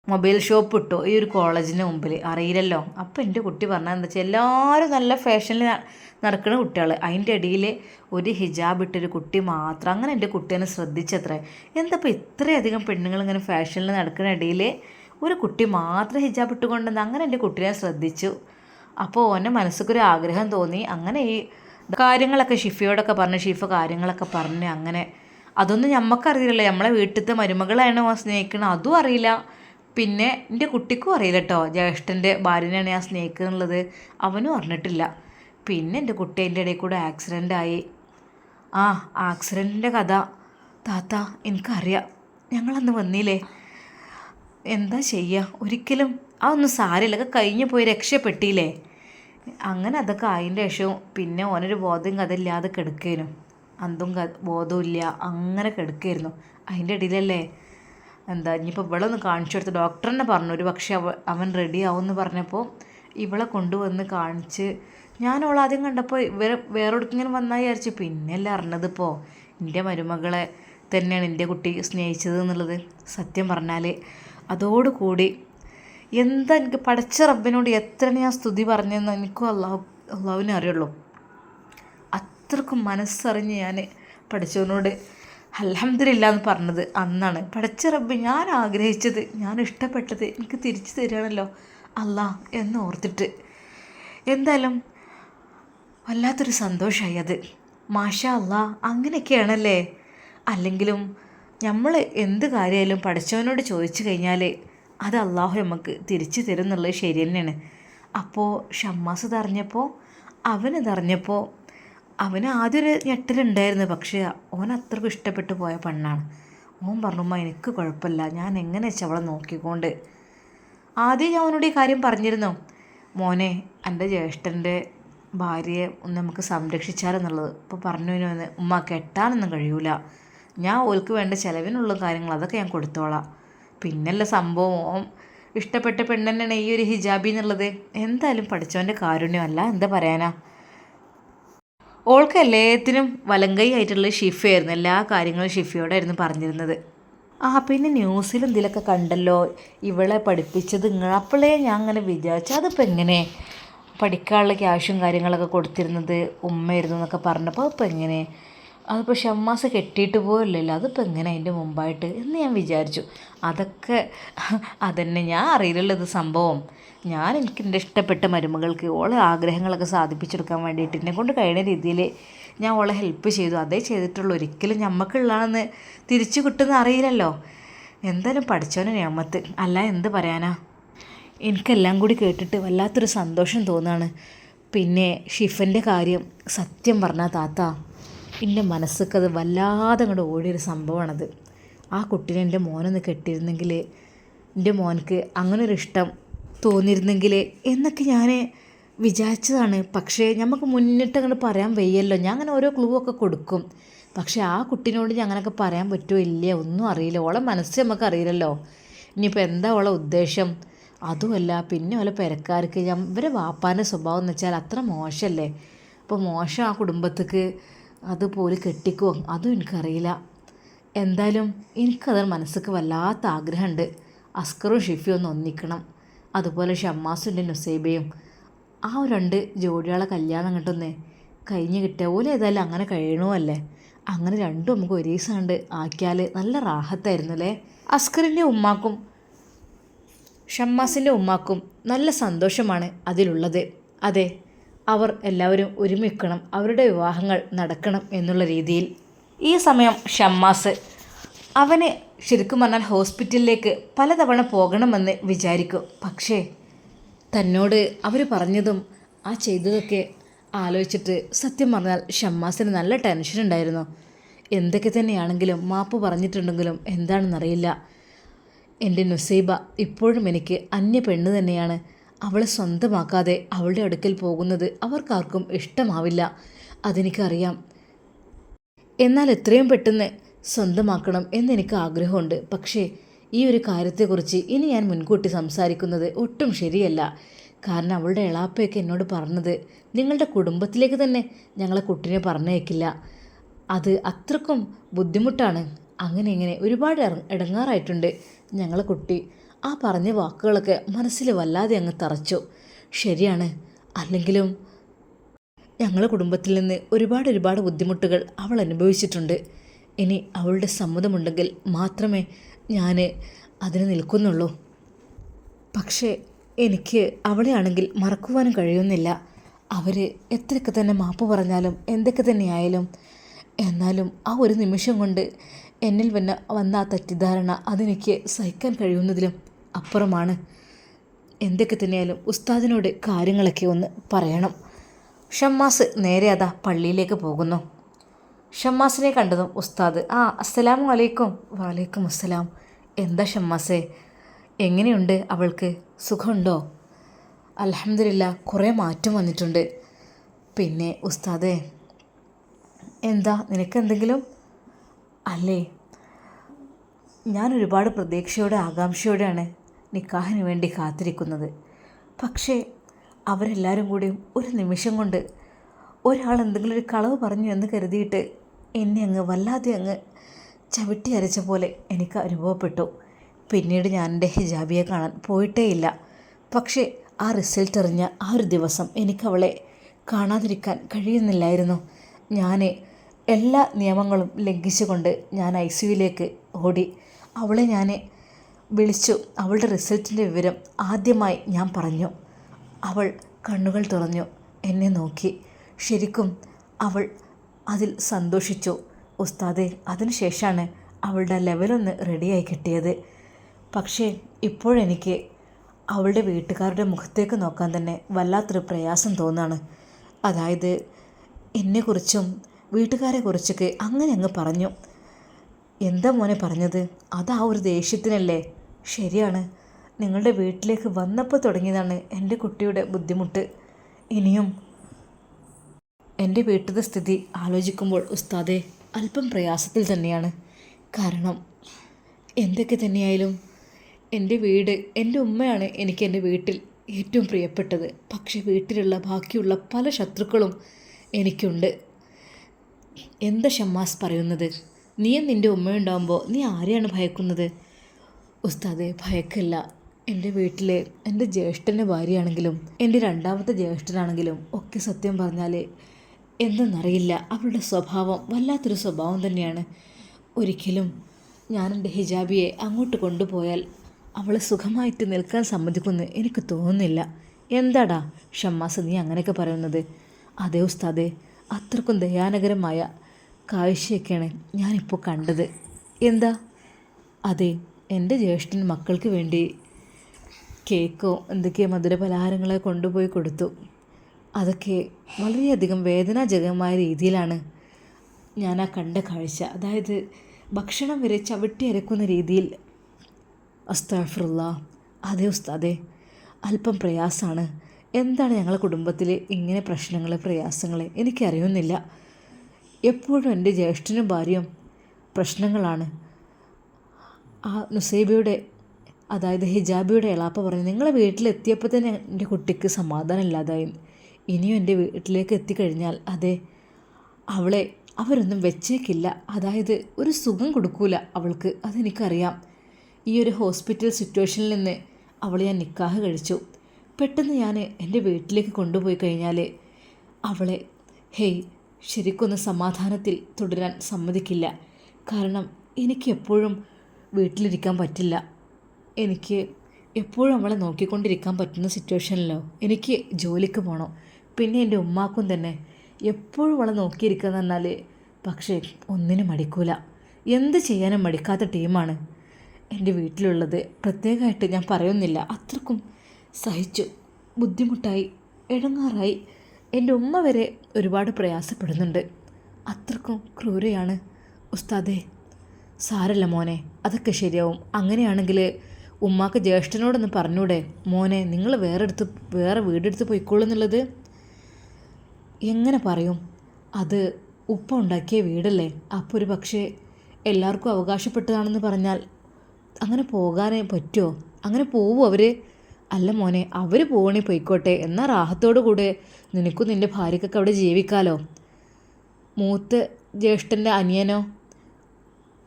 മൊബൈൽ ഷോപ്പ് ഇട്ടു. ഈ ഒരു കോളേജിന്റെ മുമ്പിൽ അറിയില്ലല്ലോ. അപ്പോൾ എന്റെ കുട്ടി പറഞ്ഞത് എന്താ വെച്ചാൽ എല്ലാവരും നല്ല ഫാഷനിൽ നടക്കുന്ന കുട്ടികൾ അതിന്റെ ഇടയിൽ ഒരു ഹിജാബ് ഇട്ടൊരു കുട്ടി മാത്രം. അങ്ങനെ എന്റെ കുട്ടീനെ ശ്രദ്ധിച്ചത്രേ. എന്തപ്പോൾ ഇത്രയധികം പെണ്ണുങ്ങൾ ഇങ്ങനെ ഫാഷനിൽ നടക്കുന്ന ഇടയിൽ ഒരു കുട്ടി മാത്രം ഹിജാബ് ഇട്ടുകൊണ്ടെന്ന് അങ്ങനെ എന്റെ കുട്ടീനെ ശ്രദ്ധിച്ചു. അപ്പോൾ ഓന്റെ മനസ്സിക്കൊരു ആഗ്രഹം തോന്നി. അങ്ങനെ ഈ കാര്യങ്ങളൊക്കെ ഷിഫയോടൊക്കെ പറഞ്ഞ് ഷിഫ കാര്യങ്ങളൊക്കെ പറഞ്ഞ് അങ്ങനെ അതൊന്നും ഞമ്മക്കറിയില്ലല്ലോ. നമ്മളെ വീട്ടിലത്തെ മരുമകളാണ് ആ സ്നേഹിക്കുന്നത് അതും അറിയില്ല. പിന്നെ എന്റെ കുട്ടിക്കും അറിയില്ല കേട്ടോ ജ്യേഷ്ഠന്റെ ഭാര്യനെയാണ് ഞാൻ സ്നേഹിക്കുന്നുള്ളത് അവനും അറിഞ്ഞിട്ടില്ല. പിന്നെ എന്റെ കുട്ടി അതിന്റെ ഇടയിൽ കൂടെ ആക്സിഡന്റ് ആയി. ആ ആക്സിഡന്റിന്റെ കഥ. താത്ത എനിക്കറിയാം. ഞങ്ങളന്ന് വന്നില്ലേ എന്താ ചെയ്യുക ഒരിക്കലും അതൊന്നും സാരമില്ല. കഴിഞ്ഞു പോയി രക്ഷപ്പെട്ടില്ലേ? അങ്ങനെ അതൊക്കെ ആയതിന്റെ ശേഷവും പിന്നെ ഓനൊരു ബോധം കഥ ഇല്ലാതെ കിടക്കേനു. അന്തും ക ബോധവും ഇല്ല. അങ്ങനെ കിടക്കുകയായിരുന്നു അതിന്റെ ഇടയിലല്ലേ? എന്താ ഇനിയിപ്പോൾ ഇവളെ ഒന്ന് കാണിച്ചു കൊടുത്ത് ഡോക്ടർ പറഞ്ഞു. ഒരു പക്ഷേ അവ അവൻ റെഡി ആവുമെന്ന് പറഞ്ഞപ്പോൾ ഇവളെ കൊണ്ടുവന്ന് കാണിച്ച് ഞാൻ അവൾ ആദ്യം കണ്ടപ്പോൾ വേറെ എവിടേക്കെങ്കിലും വന്നാൽ വിചാരിച്ചു. പിന്നെയല്ലേ അറിഞ്ഞതിപ്പോൾ എന്റെ മരുമകളെ തന്നെയാണ് എന്റെ കുട്ടി സ്നേഹിച്ചത് എന്നുള്ളത്. സത്യം പറഞ്ഞാൽ അതോടുകൂടി എന്താ എനിക്ക് പഠിച്ച റബ്ബിനോട് എത്ര ഞാൻ സ്തുതി പറഞ്ഞെന്ന് എനിക്കും അള്ളാഹു അള്ളാഹുവിനെ അറിയുള്ളൂ. അത്രക്കും മനസ്സറിഞ്ഞ് ഞാൻ പഠിച്ചവനോട് അലഹമില്ല എന്ന് പറഞ്ഞത് അന്നാണ്. പഠിച്ച റബ്ബ് ഞാൻ ആഗ്രഹിച്ചത് ഞാൻ ഇഷ്ടപ്പെട്ടത് എനിക്ക് തിരിച്ചു തരികയാണല്ലോ അല്ലാ എന്ന് ഓർത്തിട്ട്. എന്തായാലും വല്ലാത്തൊരു സന്തോഷമായി അത്. മാഷ അല്ലാ അങ്ങനെയൊക്കെയാണല്ലേ? അല്ലെങ്കിലും നമ്മൾ എന്ത് കാര്യമായാലും പഠിച്ചവനോട് ചോദിച്ചു കഴിഞ്ഞാൽ അത് അള്ളാഹു നമുക്ക് തിരിച്ചു തരും എന്നുള്ളത് ശരി തന്നെയാണ്. അപ്പോൾ ഷമ്മാസ് ഇതറിഞ്ഞപ്പോൾ അവനിതറിഞ്ഞപ്പോൾ അവന് ആദ്യം ഒരു ഞെട്ടലുണ്ടായിരുന്നു പക്ഷേ ഓൻ അത്രക്കും ഇഷ്ടപ്പെട്ട് പോയ പെണ്ണാണ്. ഓൻ പറഞ്ഞു എനിക്ക് കുഴപ്പമില്ല. ഞാൻ എങ്ങനെ വെച്ചാൽ അവളെ നോക്കിക്കൊണ്ട്? ആദ്യം ഞാൻ അവനോട് ഈ കാര്യം പറഞ്ഞിരുന്നു. മോനെ എന്റെ ജ്യേഷ്ഠന്റെ ഭാര്യയെ ഒന്ന് നമുക്ക് സംരക്ഷിച്ചാലെന്നുള്ളത്. ഇപ്പോൾ പറഞ്ഞു വന്ന് ഉമ്മ കെട്ടാനൊന്നും കഴിയൂല. ഞാൻ ഓൽക്ക് വേണ്ട ചിലവിനുള്ള കാര്യങ്ങൾ അതൊക്കെ ഞാൻ കൊടുത്തോളാം. പിന്നല്ല സംഭവം? ഇഷ്ടപ്പെട്ട പെണ്ണെന്നാണ് ഈ ഒരു ഹിജാബി എന്നുള്ളത് എന്തായാലും പഠിച്ചവന്റെ കാരുണ്യമല്ല. എന്താ പറയാനാ? ഓൾക്ക് എല്ലാത്തിനും വലങ്കൈ ആയിട്ടുള്ള ഷിഫയായിരുന്നു എല്ലാ കാര്യങ്ങളും ഷിഫയോടായിരുന്നു പറഞ്ഞിരുന്നത്. ആ പിന്നെ ന്യൂസിൽ എന്തെങ്കിലുമൊക്കെ കണ്ടല്ലോ? ഇവളെ പഠിപ്പിച്ചത് നിങ്ങൾ ഞാൻ അങ്ങനെ വിചാരിച്ചു. അതിപ്പോൾ എങ്ങനെ? പഠിക്കാനുള്ള ക്യാഷും കാര്യങ്ങളൊക്കെ കൊടുത്തിരുന്നത് ഉമ്മയായിരുന്നു എന്നൊക്കെ പറഞ്ഞപ്പോൾ അതിപ്പോൾ എങ്ങനെ? അതിപ്പോൾ ഷമ്മാസ് കെട്ടിയിട്ട് പോയല്ലോ അതിപ്പോൾ എങ്ങനെ അതിന്റെ മുമ്പായിട്ട് എന്ന് ഞാൻ വിചാരിച്ചു. അതൊക്കെ അതന്നെ ഞാൻ അറിയില്ലല്ലോ ഇത് സംഭവം. ഞാൻ എനിക്ക് എന്റെ ഇഷ്ടപ്പെട്ട മരുമകൾക്ക് ഓളെ ആഗ്രഹങ്ങളൊക്കെ സാധിപ്പിച്ചെടുക്കാൻ വേണ്ടിയിട്ട് എന്നെ കൊണ്ട് കഴിയുന്ന രീതിയിൽ ഞാൻ ഓളെ ഹെൽപ്പ് ചെയ്തു. അതേ ചെയ്തിട്ടുള്ളൂ. ഒരിക്കലും ഞമ്മക്കുള്ളതാണെന്ന് തിരിച്ചു കിട്ടുന്ന അറിയില്ലല്ലോ. എന്തായാലും പഠിച്ചവനെ ഞമ്മത്ത് അല്ല എന്ത് പറയാനാ? എനിക്കെല്ലാം കൂടി കേട്ടിട്ട് വല്ലാത്തൊരു സന്തോഷം തോന്നാണ്. പിന്നെ ഷിഫന്റെ കാര്യം സത്യം പറഞ്ഞാൽ താത്ത എന്റെ മനസ്സൊക്കെ അത് വല്ലാതെ അങ്ങോട്ട് ഓടിയൊരു സംഭവമാണത് ആ കുട്ടീനെ എന്റെ മോനൊന്ന് കെട്ടിയിരുന്നെങ്കിൽ എന്റെ മോനക്ക് അങ്ങനെ ഒരു ഇഷ്ടം തോന്നിയിരുന്നെങ്കിൽ എന്നൊക്കെ ഞാൻ വിചാരിച്ചതാണ്. പക്ഷേ നമുക്ക് മുന്നിട്ട് അങ്ങോട്ട് പറയാൻ വയ്യല്ലോ. ഞാൻ അങ്ങനെ ഓരോ ക്ലൂ ഒക്കെ കൊടുക്കും. പക്ഷേ ആ കുട്ടീനോട് ഞാൻ അങ്ങനെയൊക്കെ പറയാൻ പറ്റുമോ ഇല്ല ഒന്നും അറിയില്ല. ഓളെ മനസ്സ് നമുക്ക് അറിയില്ലല്ലോ. ഇനിയിപ്പോൾ എന്താ ഓളെ ഉദ്ദേശം? അതുമല്ല പിന്നെ ഓലെ പെരക്കാർക്ക് ഞാൻ ഇവരെ വാപ്പാന്റെ സ്വഭാവം എന്ന് വെച്ചാൽ അത്ര മോശമല്ലേ? അപ്പോൾ മോശം ആ കുടുംബത്തേക്ക് അതുപോലെ കെട്ടിക്കോ അതും എനിക്കറിയില്ല. എന്തായാലും എനിക്കത് മനസ്സിക്ക് വല്ലാത്ത ആഗ്രഹമുണ്ട്. അസ്കറും ഷിഫിയും ഒന്ന് ഒന്നിക്കണം. അതുപോലെ ഷമ്മാസുന്റെ നുസൈബയും ആ രണ്ട് ജോഡികളെ കല്യാണം കിട്ടുന്നേ കഴിഞ്ഞ് കിട്ടിയ പോലെ ഏതായാലും അങ്ങനെ കഴിയണമല്ലേ അങ്ങനെ രണ്ടും നമുക്ക് ഒരേ കണ്ട് ആക്കിയാൽ നല്ല റാഹത്തായിരുന്നു അല്ലേ അസ്കറിന്റെ ഉമ്മാക്കും ഷമ്മാസിന്റെ ഉമ്മാക്കും നല്ല സന്തോഷമാണ് അതിലുള്ളത്. അതെ അവർ എല്ലാവരും ഒരുമിക്കണം അവരുടെ വിവാഹങ്ങൾ നടക്കണം എന്നുള്ള രീതിയിൽ. ഈ സമയം ഷമ്മാസ് അവന് ശരിക്കും പറഞ്ഞാൽ ഹോസ്പിറ്റലിലേക്ക് പലതവണ പോകണമെന്ന് വിചാരിക്കും. പക്ഷേ തന്നോട് അവർ പറഞ്ഞതും ആ ചെയ്തതൊക്കെ ആലോചിച്ചിട്ട് സത്യം പറഞ്ഞാൽ ഷമ്മാസിന് നല്ല ടെൻഷൻ ഉണ്ടായിരുന്നു. എന്തൊക്കെ തന്നെയാണെങ്കിലും മാപ്പ് പറഞ്ഞിട്ടുണ്ടെങ്കിലും എന്താണെന്നറിയില്ല. എന്റെ നുസൈബ ഇപ്പോഴും എനിക്ക് അന്യ പെണ്ണ് തന്നെയാണ്. അവളെ സ്വന്തമാക്കാതെ അവളുടെ അടുക്കൽ പോകുന്നത് അവർക്കാർക്കും ഇഷ്ടമാവില്ല. അതെനിക്കറിയാം. എന്നാൽ എത്രയും പെട്ടെന്ന് സ്വന്തമാക്കണം എന്നെനിക്ക് ആഗ്രഹമുണ്ട്. പക്ഷേ ഈ ഒരു കാര്യത്തെക്കുറിച്ച് ഇനി ഞാൻ മുൻകൂട്ടി സംസാരിക്കുന്നത് ഒട്ടും ശരിയല്ല. കാരണം അവളുടെ എളാപ്പയൊക്കെ എന്നോട് പറഞ്ഞത് നിങ്ങളുടെ കുടുംബത്തിലേക്ക് തന്നെ ഞങ്ങളെ കുട്ടിനെ പറഞ്ഞേക്കില്ല അത് അത്രക്കും ബുദ്ധിമുട്ടാണ്. അങ്ങനെ ഇങ്ങനെ ഒരുപാട് ഇടങ്ങാറായിട്ടുണ്ട് ഞങ്ങളെ കുട്ടി. ആ പറഞ്ഞ വാക്കുകളൊക്കെ മനസ്സിൽ വല്ലാതെ അങ്ങ് തറച്ചു. ശരിയാണ്. അല്ലെങ്കിലും ഞങ്ങളുടെ കുടുംബത്തിൽ നിന്ന് ഒരുപാട് ഒരുപാട് ബുദ്ധിമുട്ടുകൾ അവൾ അനുഭവിച്ചിട്ടുണ്ട്. ഇനി അവളുടെ സമ്മതമുണ്ടെങ്കിൽ മാത്രമേ ഞാൻ അതിന് നിൽക്കുന്നുള്ളൂ. പക്ഷേ എനിക്ക് അവളെയാണെങ്കിൽ മറക്കുവാനും കഴിയുന്നില്ല. അവർ എത്രയൊക്കെ തന്നെ മാപ്പ് പറഞ്ഞാലും എന്തൊക്കെ തന്നെയായാലും എന്നാലും ആ ഒരു നിമിഷം കൊണ്ട് എന്നിൽ വന്ന വന്ന ആ തെറ്റിദ്ധാരണ അതെനിക്ക് സഹിക്കാൻ കഴിയുന്നതിലും അപ്പുറമാണ്. എന്തൊക്കെ തന്നെയായാലും ഉസ്താദിനോട് കാര്യങ്ങളൊക്കെ ഒന്ന് പറയണം. ഷമ്മാസ് നേരെ അതാ പള്ളിയിലേക്ക് പോകുന്നു. ഷമ്മാസിനെ കണ്ടതും ഉസ്താദ് ആ അസ്സലാമു അലൈക്കും. വാലൈക്കും അസ്സലാം. എന്താ ഷമ്മാസേ? എങ്ങനെയുണ്ട് അവൾക്ക്? സുഖമുണ്ടോ? അലഹമില്ല കുറേ മാറ്റം വന്നിട്ടുണ്ട്. പിന്നെ ഉസ്താദേ എന്താ നിനക്കെന്തെങ്കിലും അല്ലേ ഞാൻ ഒരുപാട് പ്രതീക്ഷയോടെ ആകാംക്ഷയോടെയാണ് നിക്കാഹിന് വേണ്ടി കാത്തിരിക്കുന്നത്. പക്ഷേ അവരെല്ലാവരും കൂടിയും ഒരു നിമിഷം കൊണ്ട് ഒരാൾ എന്തെങ്കിലും ഒരു കളവ് പറഞ്ഞു എന്ന് കരുതിയിട്ട് എന്നെ അങ്ങ് വല്ലാതെ അങ്ങ് ചവിട്ടി അരച്ച പോലെ എനിക്ക് അനുഭവപ്പെട്ടു. പിന്നീട് ഞാൻ എന്റെ ഹിജാബിയെ കാണാൻ പോയിട്ടേയില്ല. പക്ഷേ ആ റിസൾട്ട് അറിഞ്ഞ ആ ഒരു ദിവസം എനിക്കവളെ കാണാതിരിക്കാൻ കഴിയുന്നില്ലായിരുന്നു. ഞാൻ എല്ലാ നിയമങ്ങളും ലംഘിച്ചുകൊണ്ട് ഞാൻ ഐ സിയുയിലേക്ക് ഓടി. അവളെ ഞാൻ വിളിച്ചു. അവളുടെ റിസൾട്ടിന്റെ വിവരം ആദ്യമായി ഞാൻ പറഞ്ഞു. അവൾ കണ്ണുകൾ തുറഞ്ഞു എന്നെ നോക്കി. ശരിക്കും അവൾ അതിൽ സന്തോഷിച്ചു. ഉസ്താദെ അതിനുശേഷമാണ് അവളുടെ ലെവലൊന്ന് റെഡിയായി കിട്ടിയത്. പക്ഷേ ഇപ്പോഴെനിക്ക് അവളുടെ വീട്ടുകാരുടെ മുഖത്തേക്ക് നോക്കാൻ തന്നെ വല്ലാത്തൊരു പ്രയാസം തോന്നാണ്. അതായത് എന്നെക്കുറിച്ചും വീട്ടുകാരെക്കുറിച്ചൊക്കെ അങ്ങനെ അങ്ങ് പറഞ്ഞു. എന്താ മോനെ പറഞ്ഞത്? അത് ഒരു ദേഷ്യത്തിനല്ലേ? ശരിയാണ്. നിങ്ങളുടെ വീട്ടിലേക്ക് വന്നപ്പോൾ തുടങ്ങിയതാണ് എന്റെ കുട്ടിയുടെ ബുദ്ധിമുട്ട്. ഇനിയും എന്റെ വീട്ടിലെ സ്ഥിതി ആലോചിക്കുമ്പോൾ ഉസ്താദെ അല്പം പ്രയാസത്തിൽ തന്നെയാണ്. കാരണം എന്തൊക്കെ തന്നെയായാലും എന്റെ വീട് എന്റെ ഉമ്മയാണ് എനിക്ക് എന്റെ വീട്ടിൽ ഏറ്റവും പ്രിയപ്പെട്ടത്. പക്ഷേ വീട്ടിലുള്ള ബാക്കിയുള്ള പല ശത്രുക്കളും എനിക്കുണ്ട്. എന്താ ഷമ്മാസ് പറയുന്നത്? നീയും നിന്റെ ഉമ്മയുണ്ടാകുമ്പോൾ നീ ആരെയാണ് ഭയക്കുന്നത്? ഉസ്താദെ ഭയക്കല്ല. എന്റെ വീട്ടിലെ എന്റെ ജ്യേഷ്ഠന്റെ ഭാര്യയാണെങ്കിലും എന്റെ രണ്ടാമത്തെ ജ്യേഷ്ഠനാണെങ്കിലും ഒക്കെ സത്യം പറഞ്ഞാൽ എന്തെന്നറിയില്ല അവളുടെ സ്വഭാവം വല്ലാത്തൊരു സ്വഭാവം തന്നെയാണ്. ഒരിക്കലും ഞാൻ എന്റെ ഹിജാബിയെ അങ്ങോട്ട് കൊണ്ടുപോയാൽ അവളെ സുഖമായിട്ട് നിൽക്കാൻ സമ്മതിക്കുമെന്ന് എനിക്ക് തോന്നുന്നില്ല. എന്താടാ ഷമ്മാസ് നീ അങ്ങനെയൊക്കെ പറയുന്നത്? അതേ ഉസ്താദെ അത്രക്കും ദയാനകരമായ കാഴ്ചയൊക്കെയാണ് ഞാനിപ്പോൾ കണ്ടത്. എന്താ? അതെ എന്റെ ജ്യേഷ്ഠൻ മക്കൾക്ക് വേണ്ടി കേക്കോ എന്തൊക്കെയോ മധുര പലഹാരങ്ങളെ കൊണ്ടുപോയി കൊടുത്തു. അതൊക്കെ വളരെയധികം വേദനാജനകമായ രീതിയിലാണ് ഞാൻ ആ കണ്ട കാഴ്ച. അതായത് ഭക്ഷണം വരെ ചവിട്ടി അരക്കുന്ന രീതിയിൽ. അസ്താഫറുള്ള അതെ ഉസ്താദെ അല്പം പ്രയാസമാണ് എന്താണ് ഞങ്ങളുടെ കുടുംബത്തിലെ ഇങ്ങനെ പ്രശ്നങ്ങൾ പ്രയാസങ്ങൾ എനിക്കറിയുന്നില്ല. എപ്പോഴും എന്റെ ജ്യേഷ്ഠനും ഭാര്യയും പ്രശ്നങ്ങളാണ്. ആ നുസൈബയുടെ അതായത് ഹിജാബിയുടെ എളാപ്പ പറഞ്ഞു നിങ്ങളെ വീട്ടിലെത്തിയപ്പോൾ തന്നെ എന്റെ കുട്ടിക്ക് സമാധാനം ഇല്ലാതായി ഇനിയും എന്റെ വീട്ടിലേക്ക് എത്തിക്കഴിഞ്ഞാൽ അതെ അവളെ അവരൊന്നും വെച്ചേക്കില്ല. അതായത് ഒരു സുഖം കൊടുക്കൂല അവൾക്ക് അതെനിക്കറിയാം. ഈ ഒരു ഹോസ്പിറ്റൽ സിറ്റുവേഷനിൽ നിന്ന് അവളെ ഞാൻ നിക്കാഹ് കഴിച്ചു. പെട്ടെന്ന് ഞാൻ എന്റെ വീട്ടിലേക്ക് കൊണ്ടുപോയി കഴിഞ്ഞാൽ അവളെ ഹേയ് ശരിക്കൊന്ന് സമാധാനത്തിൽ തുടരാൻ സമ്മതിക്കില്ല. കാരണം എനിക്ക് എപ്പോഴും വീട്ടിലിരിക്കാൻ പറ്റില്ല. എനിക്ക് എപ്പോഴും അവളെ നോക്കിക്കൊണ്ടിരിക്കാൻ പറ്റുന്ന സിറ്റുവേഷനിലോ എനിക്ക് ജോലിക്ക് പോകണം പിന്നെ എന്റെ ഉമ്മാക്കും തന്നെ. എപ്പോഴും അവളെ നോക്കിയിരിക്കുക എന്നാൽ പക്ഷേ ഒന്നിനും മടിക്കൂല. എന്ത് ചെയ്യാനും മടിക്കാത്ത ടീമാണ്. എന്റെ വീട്ടിലുള്ളത് പ്രത്യേകമായിട്ട് ഞാൻ പറയുന്നില്ല. അത്രക്കും സഹിച്ചു. ബുദ്ധിമുട്ടായി ഇടങ്ങാറായി. എന്റെ ഉമ്മ വരെ ഒരുപാട് പ്രയാസപ്പെടുന്നുണ്ട്. അത്രക്കും ക്രൂരയാണ്. ഉസ്താദേ സാരല്ല മോനെ. അതൊക്കെ ശരിയാവും. അങ്ങനെയാണെങ്കിൽ ഉമ്മാക്ക് ജ്യേഷ്ഠനോടൊന്ന് പറഞ്ഞൂടെ. മോനെ നിങ്ങൾ വേറെ എടുത്ത് വേറെ വീടെടുത്ത് പോയിക്കോളൂ എന്നുള്ളത്. എങ്ങനെ പറയും? അത് ഉപ്പ ഉണ്ടാക്കിയ വീടല്ലേ? അപ്പോൾ ഒരു പക്ഷേ എല്ലാവർക്കും അവകാശപ്പെട്ടതാണെന്ന് പറഞ്ഞാൽ അങ്ങനെ പോകാനേ പറ്റുമോ അങ്ങനെ പോവും അവർ അല്ല മോനെ അവർ പോകണേ പോയിക്കോട്ടെ. എന്നാൽ റാഹത്തോടു കൂടെ നിനക്കും നിന്റെ ഭാര്യക്കൊക്കെ അവിടെ ജീവിക്കാലോ. മൂത്ത് ജ്യേഷ്ഠന്റെ അനിയനോ?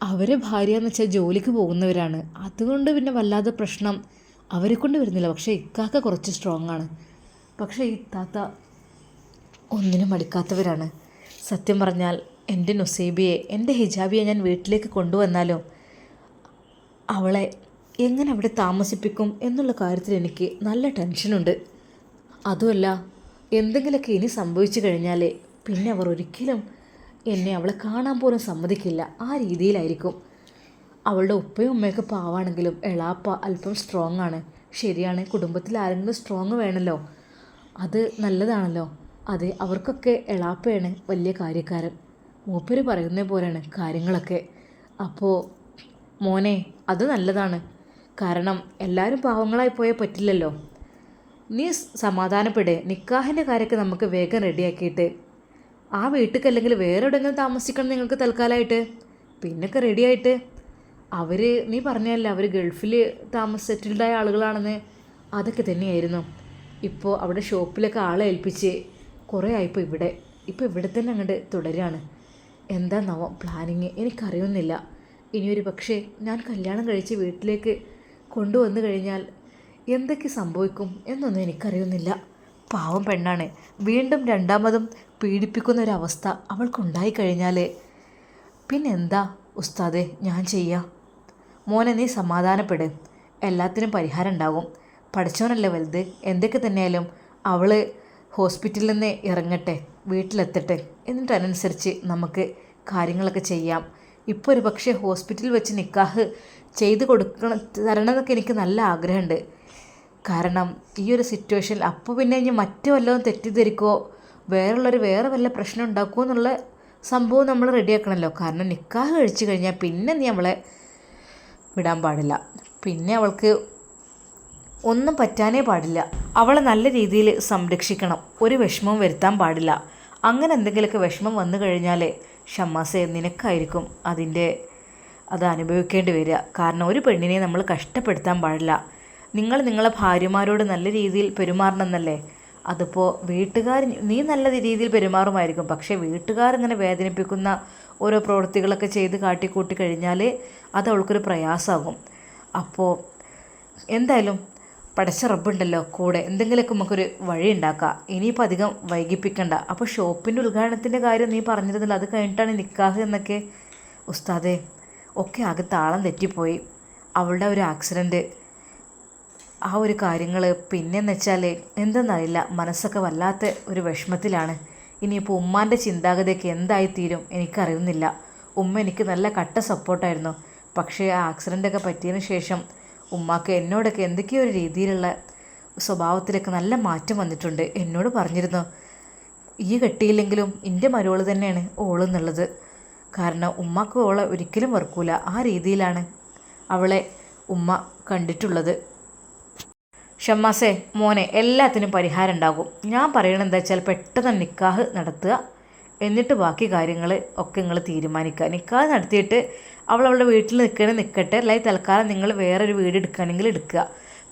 അവരെ ഭാര്യ എന്ന് വെച്ചാൽ ജോലിക്ക് പോകുന്നവരാണ്. അതുകൊണ്ട് പിന്നെ വല്ലാതെ പ്രശ്നം അവരെ കൊണ്ട് വരുന്നില്ല. പക്ഷേ ഇക്കാക്ക കുറച്ച് സ്ട്രോങ് ആണ്. പക്ഷേ ഈ താത്ത ഒന്നിനും മടിക്കാത്തവരാണ്. സത്യം പറഞ്ഞാൽ എന്റെ നുസൈബിയെ എന്റെ ഹിജാബിയെ ഞാൻ വീട്ടിലേക്ക് കൊണ്ടുവന്നാലോ? അവളെ എങ്ങനെ അവിടെ താമസിപ്പിക്കും എന്നുള്ള കാര്യത്തിൽ എനിക്ക് നല്ല ടെൻഷനുണ്ട് അതുമല്ല എന്തെങ്കിലുമൊക്കെ ഇനി സംഭവിച്ചു കഴിഞ്ഞാൽ പിന്നെ അവർ ഒരിക്കലും എന്നെ അവളെ കാണാൻ പോലും സമ്മതിക്കില്ല. ആ രീതിയിലായിരിക്കും. അവളുടെ ഉപ്പയും ഉമ്മയൊക്കെ പാവാണെങ്കിലും എളാപ്പ അല്പം സ്ട്രോങ് ആണ്. ശരിയാണ് കുടുംബത്തിൽ ആരെങ്കിലും സ്ട്രോങ് വേണമല്ലോ അത് നല്ലതാണല്ലോ. അതെ അവർക്കൊക്കെ എളാപ്പയാണ് വലിയ കാര്യക്കാരൻ. മൂപ്പര് പറയുന്ന പോലെയാണ് കാര്യങ്ങളൊക്കെ. അപ്പോൾ മോനെ അത് നല്ലതാണ്. കാരണം എല്ലാവരും പാവങ്ങളായി പോയാൽ പറ്റില്ലല്ലോ. നീ സമാധാനപ്പെടേ. നിക്കാഹിന്റെ കാര്യമൊക്കെ നമുക്ക് വേഗം റെഡിയാക്കിയിട്ട്. ആ വീട്ടിൽ അല്ലെങ്കിൽ വേറെ എവിടെയെങ്കിലും താമസിക്കണം നിങ്ങൾക്ക് തൽക്കാലമായിട്ട് പിന്നൊക്കെ റെഡിയായിട്ട്. അവർ നീ പറഞ്ഞല്ലേ അവർ ഗൾഫിൽ താമസ സെറ്റിൽഡായ ആളുകളാണെന്ന്. അതൊക്കെ തന്നെയായിരുന്നു. ഇപ്പോൾ അവിടെ ഷോപ്പിലൊക്കെ ആളെ ഏൽപ്പിച്ച് കുറേ ആയിപ്പോൾ ഇവിടെ ഇപ്പോൾ ഇവിടെ തന്നെ അങ്ങോട്ട് തുടരുകയാണ് എന്താണെന്നാവോ പ്ലാനിങ് എനിക്കറിയുന്നില്ല. ഇനിയൊരു പക്ഷേ ഞാൻ കല്യാണം കഴിച്ച് വീട്ടിലേക്ക് കൊണ്ടുവന്നു കഴിഞ്ഞാൽ എന്തൊക്കെ സംഭവിക്കും എന്നൊന്നും എനിക്കറിയുന്നില്ല. പാവം പെണ്ണാണ്. വീണ്ടും രണ്ടാമതും പീഡിപ്പിക്കുന്ന ഒരവസ്ഥ അവൾക്കുണ്ടായി കഴിഞ്ഞാൽ പിന്നെന്താ? ഉസ്താദെ ഞാൻ ചെയ്യാം. മോനെ നീ സമാധാനപ്പെട്. എല്ലാത്തിനും പരിഹാരം ഉണ്ടാകും പഠിച്ചവനല്ലേ വലുത്? എന്തൊക്കെ തന്നെയാലും അവൾ ഹോസ്പിറ്റലിൽ നിന്ന് ഇറങ്ങട്ടെ വീട്ടിലെത്തട്ടെ എന്നിട്ട് അതിനനുസരിച്ച് നമുക്ക് കാര്യങ്ങളൊക്കെ ചെയ്യാം. ഇപ്പോൾ ഒരു പക്ഷേ ഹോസ്പിറ്റലിൽ വെച്ച് നിക്കാഹ് ചെയ്ത് കൊടുക്കണം തരണം എന്നൊക്കെ എനിക്ക് നല്ല ആഗ്രഹമുണ്ട്. കാരണം ഈ ഒരു സിറ്റുവേഷനിൽ അപ്പോൾ പിന്നെ ഇനി മറ്റു വല്ലതും തെറ്റിദ്ധരിക്കുമോ വേറുള്ളൊരു വേറെ വല്ല പ്രശ്നം ഉണ്ടാക്കുമോ എന്നുള്ള സംഭവം നമ്മൾ റെഡിയാക്കണമല്ലോ. കാരണം നിക്കാഹ് കഴിച്ചു കഴിഞ്ഞാൽ പിന്നെ നീ അവളെ വിടാൻ പാടില്ല. പിന്നെ അവൾക്ക് ഒന്നും പറ്റാനേ പാടില്ല. അവളെ നല്ല രീതിയിൽ സംരക്ഷിക്കണം. ഒരു വിഷമവും വരുത്താൻ പാടില്ല. അങ്ങനെ എന്തെങ്കിലുമൊക്കെ വിഷമം വന്നു കഴിഞ്ഞാൽ ഷമ്മാസെ നിനക്കായിരിക്കും അതിന്റെ അത് അനുഭവിക്കേണ്ടി വരിക. കാരണം ഒരു പെണ്ണിനെ നമ്മൾ കഷ്ടപ്പെടുത്താൻ പാടില്ല. നിങ്ങൾ നിങ്ങളെ ഭാര്യമാരോട് നല്ല രീതിയിൽ പെരുമാറണമെന്നല്ലേ? അതിപ്പോൾ വീട്ടുകാർ നീ നല്ല രീതിയിൽ പെരുമാറുമായിരിക്കും. പക്ഷേ വീട്ടുകാർ ഇങ്ങനെ വേദനിപ്പിക്കുന്ന ഓരോ പ്രവൃത്തികളൊക്കെ ചെയ്ത് കാട്ടിക്കൂട്ടി കഴിഞ്ഞാൽ അത് അവൾക്കൊരു പ്രയാസമാകും. അപ്പോൾ എന്തായാലും പടച്ച റബ്ബുണ്ടല്ലോ കൂടെ എന്തെങ്കിലുമൊക്കെ നമുക്കൊരു വഴി ഉണ്ടാക്കാം. ഇനിയിപ്പോൾ അധികം വൈകിപ്പിക്കണ്ട. അപ്പോൾ ഷോപ്പിന്റെ ഉദ്ഘാടനത്തിന്റെ കാര്യം നീ പറഞ്ഞിരുന്നില്ല അത് കഴിഞ്ഞിട്ടാണ് നിക്കാഹ് എന്നൊക്കെ. ഉസ്താദേ ഒക്കെ ആകെ താളം തെറ്റിപ്പോയി. അവളുടെ ഒരു ആക്സിഡന്റ് ആ ഒരു കാര്യങ്ങൾ പിന്നെന്ന് വെച്ചാൽ എന്തെന്നറിയില്ല മനസ്സൊക്കെ വല്ലാത്ത ഒരു വിഷമത്തിലാണ്. ഇനിയിപ്പോൾ ഉമ്മാന്റെ ചിന്താഗതിയൊക്കെ എന്തായിത്തീരും എനിക്കറിയുന്നില്ല. ഉമ്മ എനിക്ക് നല്ല കട്ട സപ്പോർട്ടായിരുന്നു പക്ഷേ ആ ആക്സിഡന്റൊക്കെ പറ്റിയതിന് ശേഷം ഉമ്മാക്ക് എന്നോടൊക്കെ എന്തൊക്കെയോ ഒരു രീതിയിലുള്ള സ്വഭാവത്തിലൊക്കെ നല്ല മാറ്റം വന്നിട്ടുണ്ട്. എന്നോട് പറഞ്ഞിരുന്നു ഈ കെട്ടിയില്ലെങ്കിലും എന്റെ മരുവൾ തന്നെയാണ് ഓളെന്നുള്ളത് കാരണം ഉമ്മാക്ക് ഓളെ ഒരിക്കലും വെറുക്കൂല. ആ രീതിയിലാണ് അവളെ ഉമ്മ കണ്ടിട്ടുള്ളത്. ഷമ്മാസേ മോനെ എല്ലാത്തിനും പരിഹാരം ഉണ്ടാകും. ഞാൻ പറയണത് എന്താ വെച്ചാൽ പെട്ടെന്ന് നിക്കാഹ് നടത്തുക. എന്നിട്ട് ബാക്കി കാര്യങ്ങൾ ഒക്കെ നിങ്ങൾ തീരുമാനിക്കുക. നിക്കാഹ് നടത്തിയിട്ട് അവൾ അവളുടെ വീട്ടിൽ നിൽക്കണേ നിൽക്കട്ടെ. അല്ലെങ്കിൽ തൽക്കാലം നിങ്ങൾ വേറൊരു വീട് എടുക്കുകയാണെങ്കിൽ എടുക്കുക.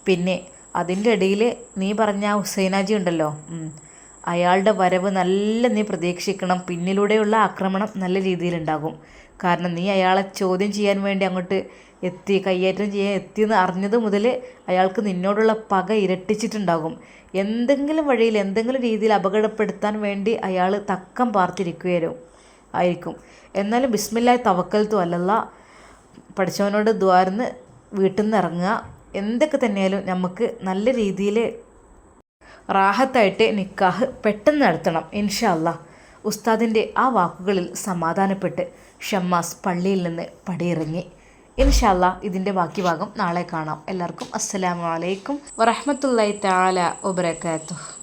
പിന്നെ അതിന്റെ ഇടയിൽ നീ പറഞ്ഞ ഹുസൈനാജി ഉണ്ടല്ലോ. അയാളുടെ വരവ് നല്ല നീ പ്രതീക്ഷിക്കണം. പിന്നിലൂടെയുള്ള ആക്രമണം നല്ല രീതിയിലുണ്ടാകും കാരണം നീ അയാളെ ചോദ്യം ചെയ്യാൻ വേണ്ടി അങ്ങോട്ട് എത്തി കയ്യേറ്റം ചെയ്യാൻ എത്തിയെന്ന് അറിഞ്ഞത് മുതൽ അയാൾക്ക് നിന്നോടുള്ള പക ഇരട്ടിച്ചിട്ടുണ്ടാകും. എന്തെങ്കിലും വഴിയിൽ എന്തെങ്കിലും രീതിയിൽ അപകടപ്പെടുത്താൻ വേണ്ടി അയാൾ തക്കം പാർത്തിരിക്കുകയും ആയിരിക്കും. എന്നാലും ബിസ്മില്ലായി തവക്കൽത്തു അല്ലല്ല പഠിച്ചവനോട് ദ്വാരന്ന് വീട്ടിൽ നിന്ന് ഇറങ്ങുക. എന്തൊക്കെ തന്നെയാലും നമുക്ക് നല്ല രീതിയിൽ റാഹത്തായിട്ട് നിക്കാഹ് പെട്ടെന്ന് നടത്തണം ഇൻഷാ അല്ലാ ഉസ്താദിന്റെ ആ വാക്കുകളിൽ സമാധാനപ്പെട്ട് ഷമ്മാസ് പള്ളിയിൽ നിന്ന് പടിയിറങ്ങി. ഇൻഷാല്ല ഇതിന്റെ ബാക്കി ഭാഗം നാളെ കാണാം. എല്ലാവർക്കും അസ്സലാമു അലൈക്കും വറഹമത്തല്ലായി താല വബറകാതുഹു.